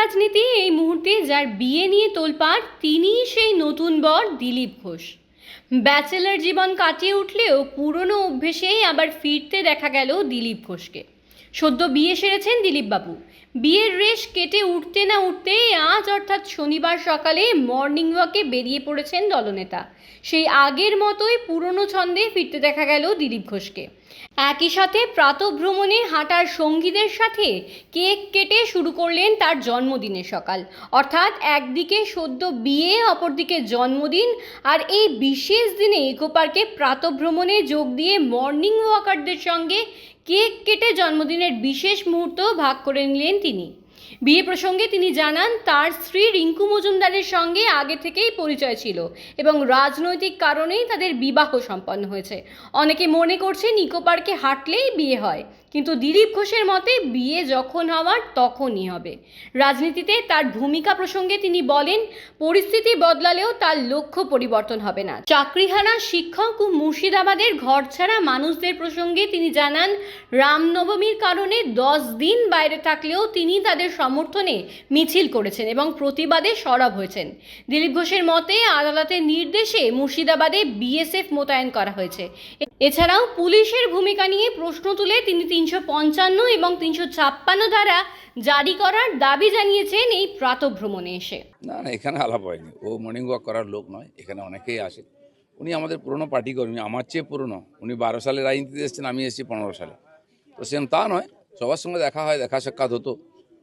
রাজনীতি এই মুহূর্তে যার বিয়ে নিয়ে তোলপাড়, তিনিই সেই নতুন বর দিলীপ ঘোষ। ব্যাচেলার জীবন কাটিয়ে উঠলেও পুরনো অভ্যেসেই আবার ফিরতে দেখা গেল দিলীপ ঘোষকে। সদ্য বিয়ে সেরেছেন দিলীপবাবু। বিয়ের রেশ কেটে উঠতে না উঠতে আজ অর্থাৎ শনিবার সকালে মর্নিং ওয়াকে বেরিয়ে পড়েছেন দলনেতা। সেই আগের মতোই পুরনো ছন্দে ফিরতে দেখা গেল দিলীপ ঘোষকে। একই সাথে প্রাতভ্রমণে হাঁটার সঙ্গীদের সাথে কেক কেটে শুরু করলেন তার জন্মদিনের সকাল। অর্থাৎ একদিকে সদ্য বিয়ে, অপরদিকে জন্মদিন, আর এই বিশেষ দিনে ইকো পার্কে প্রাতভ্রমণে যোগ দিয়ে মর্নিং ওয়াকারদের সঙ্গে কেক কেটে জন্মদিনের বিশেষ মুহূর্ত ভাগ করে নিলেন তিনি। বিয়ে প্রসঙ্গে তিনি জানান, তার স্ত্রী রিঙ্কু মজুমদারের সঙ্গে আগে থেকেই পরিচয় ছিল এবং রাজনৈতিক কারণেই তাদের বিবাহ সম্পন্ন হয়েছে। অনেকে মনে করছে নিকো পার্কে হাঁটলেই বিয়ে হয়। কিন্তু দিলীপ ঘোষের মতে, বিয়ে যখন হওয়ার তখনই হবে। রাজনীতিতে তার ভূমিকা প্রসঙ্গে তিনি বলেন, পরিস্থিতি বদলালেও তার লক্ষ্য পরিবর্তন হবে না। চাকরিহারা শিক্ষক ও মুর্শিদাবাদের ঘর ছাড়া মানুষদের প্রসঙ্গে তিনি জানান, রামনবমীর কারণে দশ দিন বাইরে থাকলেও তিনি তাদের সমর্থনে মিছিল করেছেন এবং প্রতিবাদে সরব হয়েছেন। দিলীপ ঘোষের মতে, আদালতের নির্দেশে মুর্শিদাবাদে বিএসএফ মোতায়েন করা হয়েছে। এছাড়াও পুলিশের ভূমিকা নিয়ে প্রশ্ন তুলে তিনি তিনশো পঞ্চান্ন এবং তিনশো ছাপ্পান্ন ধারা জারি করার দাবি জানিয়েছেন এই প্রাতভ্রমণে এসে। না না, এখানে আলাপ হয়নি। ও মর্নিং ওয়াক করার লোক নয়, এখানে অনেকেই আসে। উনি আমাদের পুরনো পার্টি কর্মী, আমার চেয়ে পুরনো। উনি বারো সালে রাজনীতিতে এসেছেন, আমি এসেছি পনেরো সালে। তো সেরকম তা নয়, সবার সঙ্গে দেখা হয়, দেখা সাক্ষাৎ হতো।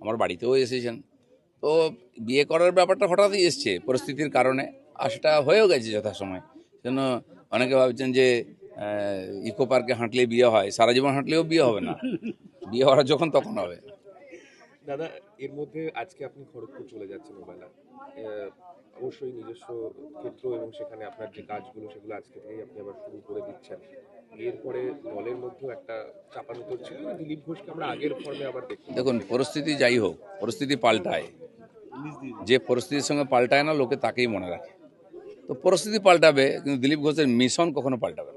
আমার বাড়িতেও এসেছেন। তো বিয়ে করার ব্যাপারটা হঠাৎই এসছে, পরিস্থিতির কারণে। আর সেটা হয়েও গেছে যথাসময়। জন্য অনেকে ভাবছেন যে ইকো পার্কে হাঁটলে বিয়ে হয় সারা জীবন হাঁটলেও বিয়ে হবে না। বিয়ে হওয়ার যখন তখন হবে। দাদা এর মধ্যে আজকে আপনি খড়গপুর চলে যাচ্ছেন ওবেলা। অবশ্যই নিজস্ব ক্ষেত্র এবং সেখানে আপনার যে কাজগুলো সেগুলো আজকে থেকেই আপনি আবার শুরু করে দিচ্ছেন। এরপরে দলের মধ্যেও একটা চাপানুতর ছিল দিলীপ ঘোষকে আমরা আগের ফর্মে আবার দেখতে দেখুন পরিস্থিতি যাই হোক পরিস্থিতি পাল্টায়। যে পরিস্থিতির সঙ্গে পাল্টায় না লোকে তাকেই মনে রাখে। তো পরিস্থিতি পাল্টাবে কিন্তু দিলীপ ঘোষের মিশন কখনো পাল্টাবে না।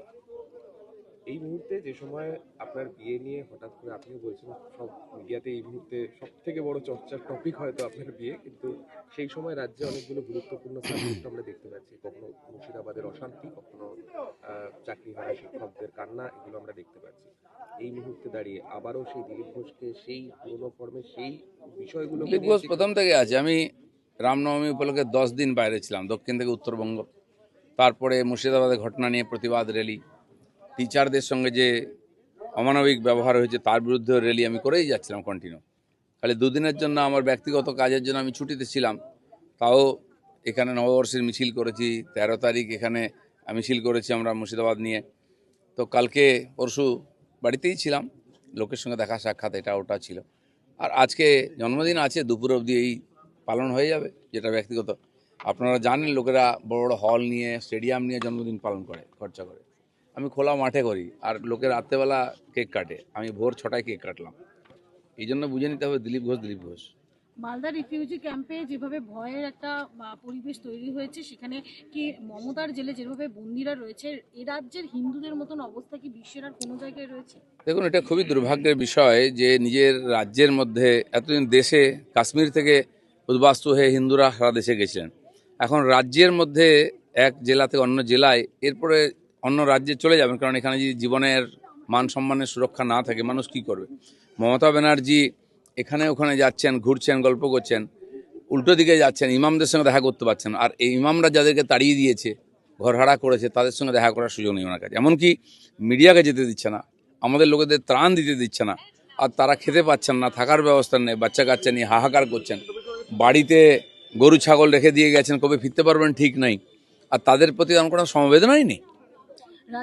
এই মুহূর্তে যে সময় আপনার বিয়ে নিয়ে হঠাৎ করে আপনি বলছেন সব মিডিয়াতে এই মুহূর্তে সব থেকে বড় চর্চার টপিক হয়তো আপনার বিয়ে কিন্তু সেই সময় রাজ্যে অনেকগুলো গুরুত্বপূর্ণ সাবজেক্ট আমরা দেখতে পাচ্ছি। কখনো মুর্শিদাবাদের অশান্তি কখনো চাকরি হারা শিক্ষকদের কান্না এগুলো আমরা দেখতে পাচ্ছি। এই মুহূর্তে দাঁড়িয়ে আবারও সেই দিলীপ ঘোষকে সেই পুরনো ফর্মে সেই বিষয়গুলো দিলীপ ঘোষ প্রথম থেকে আছে। আমি রামনবমী উপলক্ষে দশ দিন বাইরে ছিলাম দক্ষিণ থেকে উত্তরবঙ্গ। তারপরে মুর্শিদাবাদের ঘটনা নিয়ে প্রতিবাদ র্যালি টিচারদের সঙ্গে যে অমানবিক ব্যবহার হয়েছে, তার বিরুদ্ধে র্যালি আমি করেই যাচ্ছিলাম কন্টিনিউ খালি দুদিনের জন্য আমার ব্যক্তিগত কাজের জন্য আমি ছুটিতে ছিলাম, তাও এখানে নববর্ষের মিছিল করেছি, তেরো তারিখ এখানে মিছিল করেছি আমরা মুর্শিদাবাদ নিয়ে। তো কালকে পরশু বাড়িতেই ছিলাম, লোকের সঙ্গে দেখা সাক্ষাৎ, এটা ওটা ছিল। আর আজকে জন্মদিন আছে, দুপুর অবধি এই পালন হয়ে যাবে, যেটা ব্যক্তিগত। আপনারা জানেন, লোকেরা বড় বড় হল নিয়ে স্টেডিয়াম নিয়ে জন্মদিন পালন করে, খরচা করে। আমি খোলা মাঠে করি আর লোকে রাত্রেবেলা কেক কাটে। আমি ভোর ছটায় কেক কাটলাম। এই জন্য বুঝে নিতে হবে দিলীপ ঘোষ দিলীপ ঘোষ। মালদা রিফিউজি ক্যাম্পে যেভাবে ভয়ের একটা পরিবেশ তৈরি হয়েছে সেখানে কি মমতার জেলে যেভাবে বন্দিরা রয়েছে এ রাজ্যের হিন্দুদের মতন অবস্থা কি বিশ্বের আর কোনো জায়গায় রয়েছে? দেখুন এটা খুবই দুর্ভাগ্যের বিষয় যে নিজের রাজ্যের মধ্যে এতদিন দেশে কাশ্মীর থেকে উদ্বাস্তু হয়ে হিন্দুরা সারা দেশে গেছিলেন। এখন রাজ্যের মধ্যে এক জেলা থেকে অন্য জেলায় এরপরে অন্য রাজ্যে চলে যাবেন, কারণ এখানে যদি জীবনের মান সম্মানের সুরক্ষা না থাকে, মানুষ কি করবে? মমতা ব্যানার্জি এখানে ওখানে যাচ্ছেন, ঘুরছেন, গল্প করছেন, উল্টো দিকে যাচ্ছেন, ইমামদের সঙ্গে দেখা করতে পারছেন আর এই ইমামরা যাদেরকে তাড়িয়ে দিয়েছে, ঘর ভাড়া করেছে, তাদের সঙ্গে দেখা করার সুযোগ নেই ওনার কাছে। এমনকি মিডিয়াকে যেতে দিচ্ছে না, আমাদের লোকেদের ত্রাণ দিতে দিচ্ছে না, আর তারা খেতে পাচ্ছেন না, থাকার ব্যবস্থা নেই বাচ্চা কাচ্চা নিয়ে হাহাকার করছেন। বাড়িতে গরু, ছাগল রেখে দিয়ে গেছেন, কবে ফিরতে পারবেন ঠিক নাই, আর তাদের প্রতি আমার কোনো সমবেদনাই নেই।